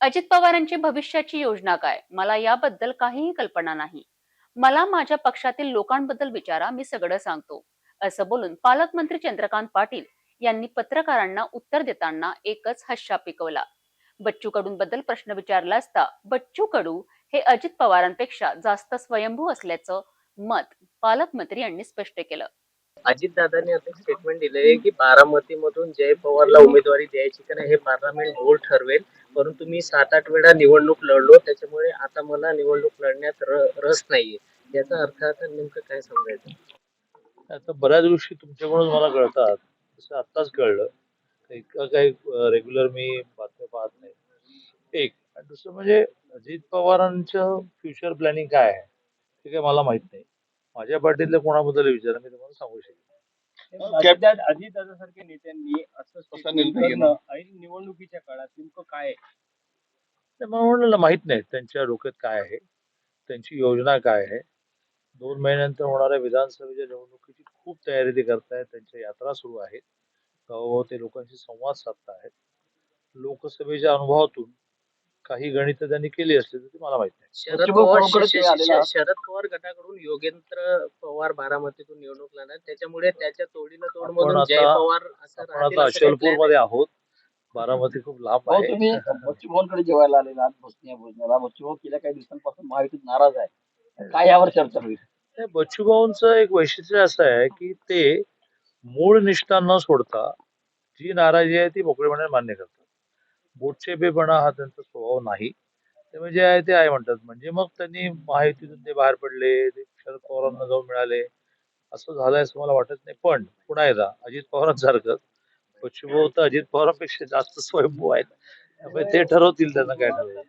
अजित पवारांची भविष्याची योजना काय? मला याबद्दल काहीही कल्पना नाही. मला माझ्या पक्षातील लोकांबद्दल विचारा मी सगळं सांगतो. असं बोलून पालकमंत्री चंद्रकांत पाटील यांनी पत्रकारांना उत्तर देताना एकच हश्या पिकवला. बच्चू कडूंबद्दल प्रश्न विचारला असता बच्चू कडू हे अजित पवारांपेक्षा जास्त स्वयंभू असल्याचं मत पालकमंत्री यांनी स्पष्ट केलं. अजितदादांनी आता स्टेटमेंट दिले की बारामतीमधून जय पवारला उमेदवारी द्यायची का नाही हे पार्लमेंट बोल ठरवेल. परंतु मी सात आठ वेळा निवडणूक लढलो त्याच्यामुळे आता मला निवडणूक लढण्यात रस नाहीये. याचा अर्थ आता नेमकं काय समजायचं आता बऱ्याच गोष्टी तुमच्याकडून मला कळतात. तसं आत्ताच कळलं इतकं काही रेग्युलर मी बातम्या पाहत नाही. एक आणि दुसरं म्हणजे अजित पवारांचं फ्युचर प्लॅनिंग काय आहे? ते काय मला माहीत नाही. माझ्या पार्टीतल्या कोणाबद्दल विचारा मी तुम्हाला सांगू शकेन अजितदादा अजितदादासारख्या नेत्यांनी असं निवडणुकीच्या काळात नेमकं काय आहे? ते मला म्हणलं माहीत नाही. त्यांच्या डोक्यात काय आहे? त्यांची योजना काय आहे? दोन महिन्यानंतर होणाऱ्या विधानसभेच्या निवडणुकीची खूप तयारी ते करतायत. त्यांच्या यात्रा सुरू आहेत. गावोगाव लोकांशी संवाद साधतायत. लोकसभेच्या अनुभवातून काही गणित त्यांनी केली असली तर ती मला माहीत नाही. शरद पवार ते शरद पवार गटाकडून योगेंद्र पवार बारामतीतून निवडणूक लढणार त्याच्यामुळे त्याच्या तोडीला तोड आपण म्हणून जय आता- पवार असं आपण राहतील आता असं काही अचलपूरमध्ये आहोत. बारामती खूप लांब भाऊ आहे. तुम्ही बच्चूभाऊंकडे जेवायला आलेला आहात भोसनी या भोजनाला. बच्चूभाऊ गेल्या काही दिवसांपासून महायुतीत नाराज आहे. काय यावर चर्चा होईल? बच्चूभाऊंचं एक वैशिष्ट्य असं आहे की ते मूळ निष्ठा न सोडता जी नाराजी आहे ती मोकळेपणे मान्य करतात. बोटचेपेपणा हा त्यांचा स्वभाव नाही. ते म्हणजे आहे ते आहे म्हणतात. म्हणजे मग त्यांनी महायुतीतून ते बाहेर पडले ते शरद पवारांना जाऊन मिळाले. असं झालंय असं मला वाटत नाही. पण पुन्हा एकदा अजित पवारांसारखं बच्चूभाऊ तर अजित पवारांपेक्षा जास्त स्वयंभू आहेत. त्यामुळे ते ठरवतील त्यांना काय ठरवायचं.